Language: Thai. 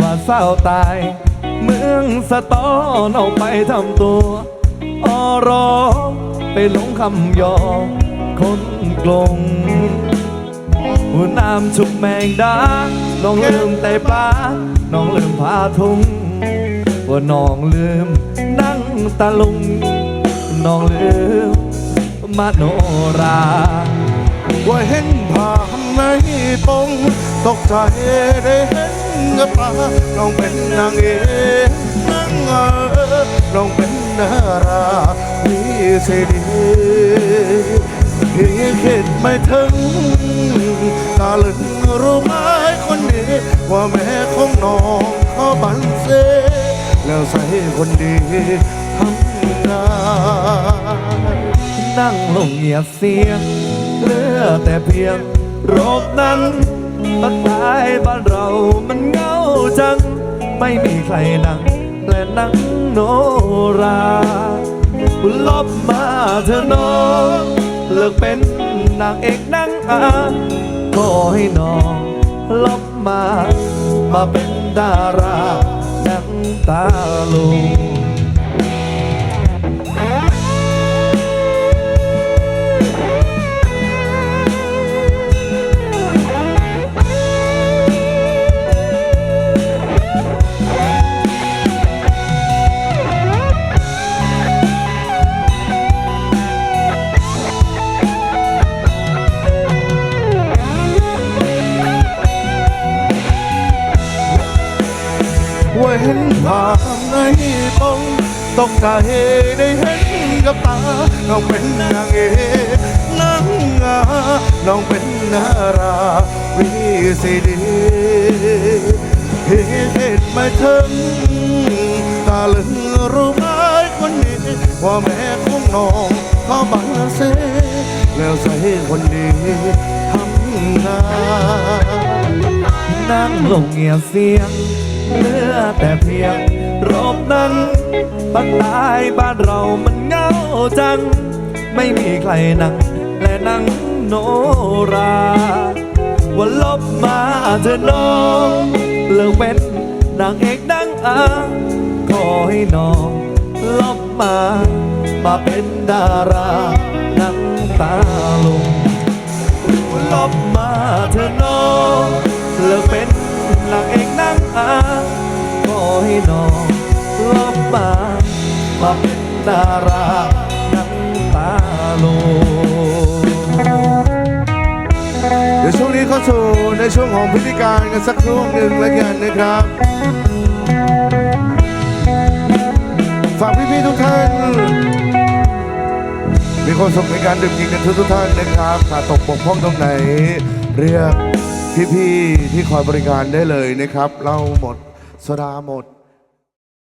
ว่าเศร้าตาย เมืองสตอนเอาไปทำตัว อรอไปหลงคำยอ คนกลงหัวน้ำชุบแมงดา น้องลืมแต่ปลา น้องลืมผ้าทุงว่าน้องลืมนั่งตะลุง น้องลืมมโนราว่าเห็นผ่านในปงตกใจได้เห็น กับตาน้องเป็นนางเอกนางเอกน้องเป็นดารามีเสียดีพี่คิดไม่ถึงตาลึงรู้ไหมคนดีว่าแม่ของน้องเขาบันเซแล้วใส่คนดีทำงานนั่งลงเงียบเสียงเหลือแต่เพียงโรคนั้น ต้นไม้บ้านเรามันเงาจัง ไม่มีใครนั่งและนั่งโนราลบมาเธอน้องเลิกเป็นนางเอกนั่งอาขอให้น้องลบมา มาเป็นดารานังตาลุง ว่าเห็นผ่านในปงตกใจได้เห็นกับตา น้องเป็นนางเอกนางงาน้องเป็นนาราวีซีดีเหตุไม่ถึงตาลึงรู้ไหมคนนี้ว่าแม่ของน้องเขาบังเซแล้วใส่คนดีทำงานนั่งลงเงียบเสียง เหลือแต่เพียงรบนั้นบ้านตายบ้านเรามันเงาจัง ไม่มีใครนั่งและนั่งโนราว่าลบมาเธอน้องเลิกเป็นนางเอกดังอาขอให้น้องลบมา มาเป็นดารานั่งตา ให้น้องลบมามาเป็นดารานังตาโล เดี๋ยวช่วงนี้เข้าสู่ในช่วงของพิธีการกันสักครู่หนึ่งแล้วกันนะครับ ฝากพี่ๆทุกท่าน มีความสุขในการดื่มกินกันทุกๆท่านนะครับขาดตกบกพร่องตรงไหน เรียกพี่ๆที่คอยบริการได้เลยนะครับเหล้าหมดโซดาหมด